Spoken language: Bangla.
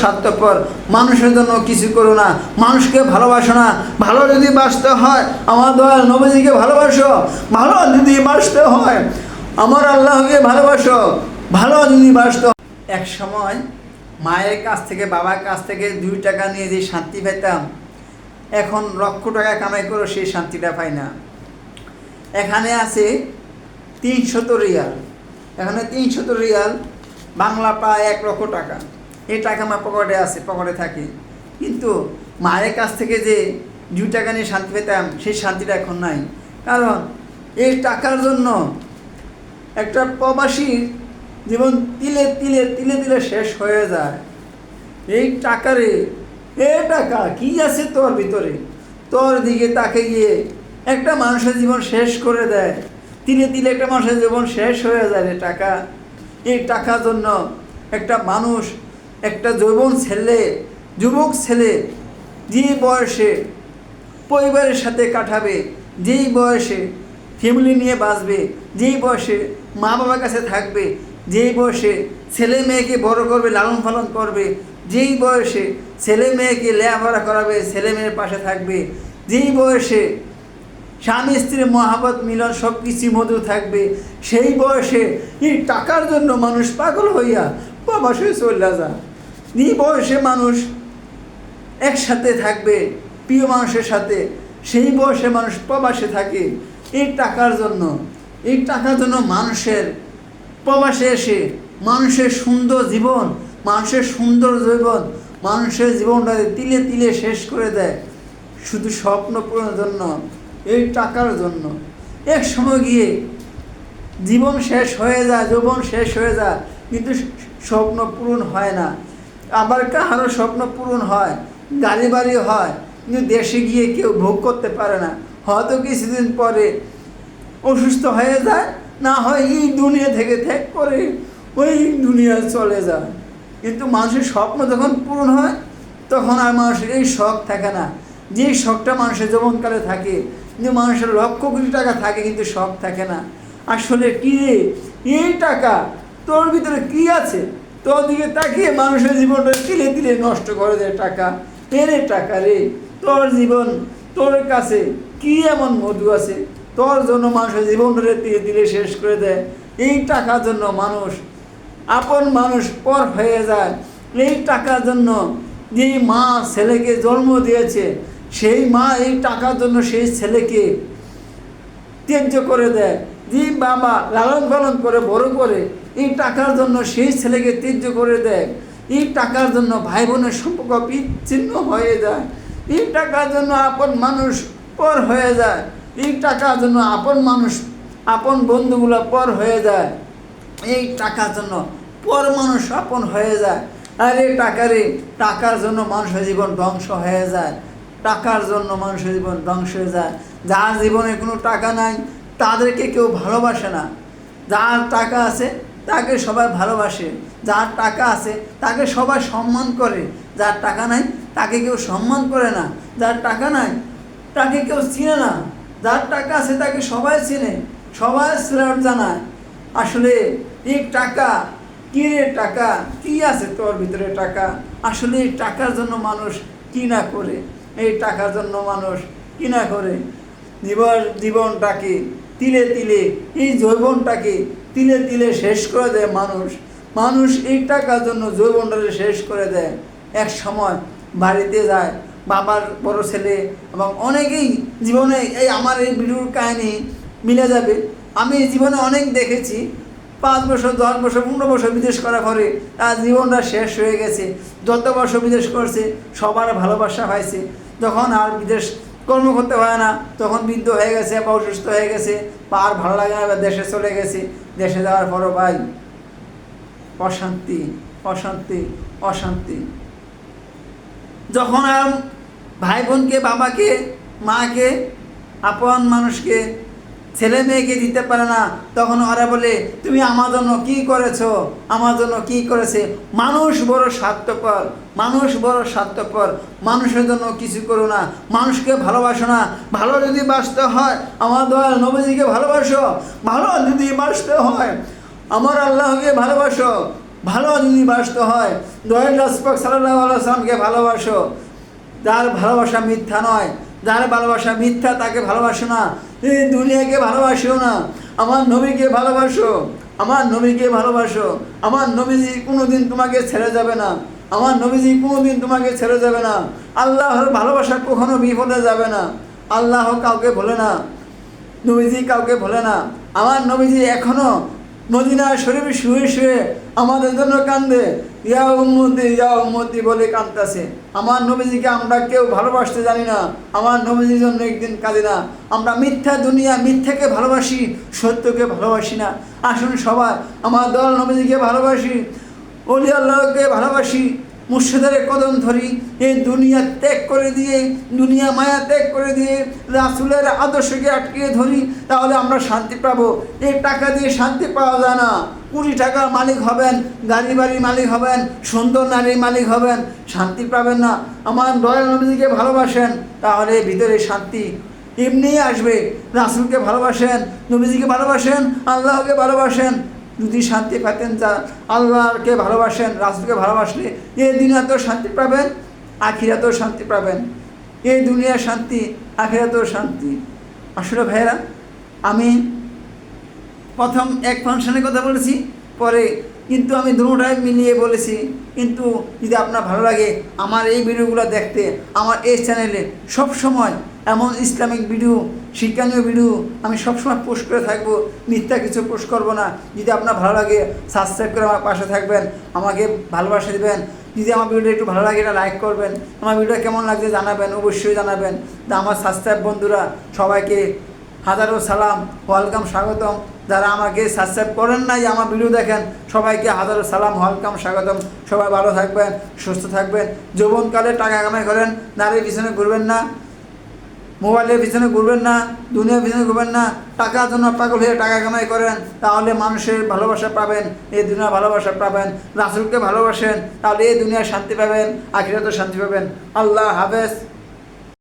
স্বার্থপর। মানুষের জন্য কিছু করো না। মানুষকে ভালোবাসো না। ভালো যদি বাঁচতে হয়, আমার দয়াল নবীজিকে ভালোবাসো। ভালো যদি বাঁচতে হয়, আমার আল্লাহকে ভালোবাসো। ভালো যদি বাঁচতে এক সময় মায়ের কাছ থেকে, বাবার কাছ থেকে দুই টাকা নিয়ে যে শান্তি পেতাম, এখন লক্ষ টাকা কামাই করে সেই শান্তিটা পাই না। এখানে আছে তিনশত রিয়াল। এখানে তিনশত রিয়াল, বাংলা প্রায় এক লক্ষ টাকা। এই টাকা আমার পকেটে আছে, পকেটে থাকে। কিন্তু মায়ের কাছ থেকে যে দু টাকা নিয়ে শান্তি পেতাম, সেই শান্তিটা এখন নাই। কারণ এই টাকার জন্য একটা প্রবাসীর জীবন তিলে তিলে তিলে তিলে শেষ হয়ে যায়। এই টাকারে এ টাকা কি আছে তোর ভিতরে? তোর দিকে তাকে গিয়ে একটা মানুষের জীবন শেষ করে দেয়। তিলে তিলে একটা মানুষের জীবন শেষ হয়ে যায় রে টাকা। এই টাকার জন্য একটা মানুষ একটা যৌবন ছেলে, যুবক ছেলে, যে বয়সে পরিবারের সাথে কাটাবে, যেই বয়সে ফ্যামিলি নিয়ে বাঁচবে, যেই বয়সে মা বাবার কাছে থাকবে, যেই বয়সে ছেলে মেয়েকে বড় করবে, লালন পালন করবে, যেই বয়সে ছেলে মেয়েকে লেখাপড়া করাবে, ছেলে মেয়ের পাশে থাকবে, যেই বয়সে স্বামী স্ত্রীর মহাবত মিলন সব কিছু মধু থাকবে, সেই বয়সে এই টাকার জন্য মানুষ পাগল হইয়া প্রবাসে চলে যা এই বয়সে মানুষ একসাথে থাকবে, প্রিয় মানুষের সাথে। সেই বয়সে মানুষ প্রবাসে থাকে। এই টাকার জন্য, এই টাকার জন্য মানুষের প্রবাসে এসে, মানুষের সুন্দর জীবন, মানুষের সুন্দর জীবন, মানুষের জীবনটাকে তিলে তিলে শেষ করে দেয়। শুধু স্বপ্ন পূরণের জন্য, এই টাকার জন্য। এক সময় গিয়ে জীবন শেষ হয়ে যায়, যৌবন শেষ হয়ে যায়, কিন্তু স্বপ্ন পূরণ হয় না। আবার কাহারও স্বপ্ন পূরণ হয় গাড়ি বাড়ি হয়, কিন্তু দেশে গিয়ে কেউ ভোগ করতে পারে না। হয়তো কিছুদিন পরে অসুস্থ হয়ে যায়, না হয় এই দুনিয়া থেকে ত্যাগ করে ওই দুনিয়ায় চলে যায়। কিন্তু মানুষের স্বপ্ন যখন পূরণ হয়, তখন আর মানুষের এই শখ থাকে না। যে শখটা মানুষের যৌবনকালে থাকে কিন্তু মানুষের লক্ষ কোটি টাকা থাকে, কিন্তু শখ থাকে না। আসলে কি রে? এই টাকা তোর ভিতরে কি আছে? তোর দিকে তাকিয়ে মানুষের জীবনটা তিলে তিলে নষ্ট করে দেয় টাকা। এরে টাকা রে, তোর জীবন, তোর কাছে কি এমন মধু আছে? তোর জন্য মানুষের জীবনটা তিলে তিলে শেষ করে দেয়। এই টাকার জন্য মানুষ, আপন মানুষ পর হয়ে যায়। এই টাকার জন্য যেই মা ছেলেকে জন্ম দিয়েছে, সেই মা এই টাকার জন্য সেই ছেলেকে ত্যায্য করে দেয়। যে বাবা লালন পালন করে, বড় করে এই টাকার জন্য সেই ছেলেকে ত্যায্য করে দেয়। এই টাকার জন্য ভাই বোনের সম্পর্ক বিচ্ছিন্ন হয়ে যায়। এই টাকার জন্য আপন মানুষ পর হয়ে যায়। এই টাকার জন্য আপন মানুষ, আপন বন্ধুগুলো পর হয়ে যায়। এই টাকার জন্য পর মানুষ আপন হয়ে যায়। আর এই টাকারে, টাকার জন্য মানুষের জীবন ধ্বংস হয়ে যায়। টাকার জন্য মানুষের জীবন ধ্বংস হয়ে যায়। যার জীবনে কোনো টাকা নাই, তাদেরকে কেউ ভালোবাসে না। যার টাকা আছে তাকে সবাই ভালোবাসে, যার টাকা আছে তাকে সবাই সম্মান করে। যার টাকা নাই তাকে কেউ সম্মান করে না। যার টাকা নাই তাকে কেউ চিনে না। যার টাকা আছে তাকে সবাই চিনে, সবাই শ্রেয় জানায়। আসলে এই টাকা কি রে টাকা? কি আছে তোর ভিতরে টাকা? আসলে এই টাকার জন্য মানুষ কি না করে? এই টাকার জন্য মানুষ কি না করে? জীবন জীবনটাকে তিলে তিলে এই যৌবনটাকে তিলে তিলে শেষ করে দেয় মানুষ। মানুষ এই টাকার জন্য যৌবনটাকে শেষ করে দেয়। এক সময় বাড়িতে যায়, বাবার বড় ছেলে এবং অনেকেই জীবনে এই আমার এই ভিডিওর কাহিনী মিলে যাবে। আমি জীবনে অনেক দেখেছি, পাঁচ বছর, দশ বছর, পনেরো বছর বিদেশ করার পরে তার জীবনটা শেষ হয়ে গেছে। যত বছর বিদেশ করছে, সবার ভালোবাসা পাইছে। যখন আর বিদেশ কর্ম করতে হয় না। তখন বৃদ্ধ হয়ে গেছে, বা অসুস্থ হয়ে গেছে, বা আর ভালো লাগে না, বা দেশে চলে গেছে। দেশে যাওয়ার পরও ভাই, অশান্তি অশান্তি অশান্তি। যখন আর ভাই বোনকে বাবাকে, মাকে, আপন মানুষকে ছেলে মেয়েকে দিতে পারে না। তখন ওরা বলে, তুমি আমার জন্য কী করেছ? আমার জন্য কী করেছে? মানুষ বড় স্বার্থপর, মানুষ বড় স্বার্থপর। মানুষের জন্য কিছু করো না, মানুষকে ভালোবাসো না। ভালো যদি বাঁচতে হয়, আমার দয়াল নবীজিকে ভালোবাসো। ভালো যদি বাঁচতে হয়, আমার আল্লাহকে ভালোবাসো। ভালো যদি বাসতে হয়, দয়াল রাজপাক সাল্লাহ ভালোবাসো। যার ভালোবাসা মিথ্যা নয়, যার ভালোবাসা মিথ্যা তাকে ভালোবাসো না। দুনিয়াকে ভালোবাসো না। আমার নবীকে ভালোবাসো। আমার নবীকে ভালোবাসো। আমার নবীজি কোনোদিন তোমাকে ছেড়ে যাবে না। আমার নবীজি কোনোদিন তোমাকে ছেড়ে যাবে না। আল্লাহর ভালোবাসা কখনো বিপদে যাবে না। আল্লাহ কাউকে ভোলে না। নবীজি কাউকে ভোলে না। আমার নবীজি এখনও মদিনা শরীফ শুয়ে শুয়ে আমাদের জন্য কান্দে। ইয়া উম্মতি ইয়া উম্মতি বলে কান্দতেছে আমার নবীজিকে আমরা কেউ ভালোবাসতে জানি না। আমার নবীজির জন্য একদিন কাঁদে না। আমরা মিথ্যা দুনিয়া, মিথ্যাকে ভালোবাসি, সত্যকে ভালোবাসি না। আসুন সবাই, আমার দল নবীজিকে ভালোবাসি, অলি আল্লাহকে ভালোবাসি। মুর্শিদের কদম ধরি এই দুনিয়া ত্যাগ করে দিয়ে, দুনিয়া মায়া ত্যাগ করে দিয়ে, রাসুলের আদর্শকে আটকে ধরি, তাহলে আমরা শান্তি পাবো। এই টাকা দিয়ে শান্তি পাওয়া যায় না। কুড়ি টাকার মালিক হবেন, গাড়ি বাড়ির মালিক হবেন, সুন্দর নারীর মালিক হবেন, শান্তি পাবেন না। আমার দয়াল নবীজিকে ভালোবাসেন, তাহলে ভিতরে শান্তি এমনিই আসবে। রাসুলকে ভালোবাসেন, নবীজিকে ভালোবাসেন, আল্লাহকে ভালোবাসেন যদি শান্তি পেতেন, যা আল্লাহকে ভালোবাসেন, রাসুলকে ভালোবাসলে, এ দুনিয়াতেও শান্তি পাবেন, আখিরাতেও শান্তি পাবেন। এই দুনিয়ার শান্তি, আখিরাতেও শান্তি। আসলে ভাইয়েরা, আমি প্রথম এক ফাংশনের কথা বলেছি, পরে কিন্তু আমি দুটাই মিলিয়ে বলেছি। কিন্তু যদি আপনার ভালো লাগে, আমার এই ভিডিওগুলো দেখতে, আমার এই চ্যানেলে সব সময় এমন ইসলামিক ভিডিও, শিক্ষণীয় ভিডিও, আমি সবসময় পোস্ট করে থাকব, মিথ্যা কিছু পোস্ট করব না। যদি আপনার ভালো লাগে সাবস্ক্রাইব করে আমার পাশে থাকবেন, আমাকে ভালোবাসা দেবেন। যদি আমার ভিডিওটা একটু ভালো লাগে, এটা লাইক করবেন। আমার ভিডিওটা কেমন লাগছে জানাবেন, অবশ্যই জানাবেন। তা আমার সাবস্ক্রাইব বন্ধুরা, সবাইকে হাজারো সালাম, ওয়েলকাম স্বাগতম। যারা আমাকে সাবস্ক্রাইব করেন নাই, আমার ভিডিও দেখেন, সবাইকে হাজারো সালাম, ওয়েলকাম স্বাগতম। সবাই ভালো থাকবেন, সুস্থ থাকবেন। যৌবনকালে টাকা কামাই করেন, নারীর পিছনে ঘুরবেন না। মোবাইলের পিছনে ঘুরবেন না, দুনিয়ার পিছনে ঘুরবেন না, টাকার জন্য পাগল হয়ে টাকা কামাই করেন, তাহলে মানুষের ভালোবাসা পাবেন, এই দুনিয়ার ভালোবাসা পাবেন, রাসুলকে ভালোবাসেন, তাহলে এই দুনিয়ার শান্তি পাবেন, আখিরাতেও শান্তি পাবেন। আল্লাহ হাফেজ।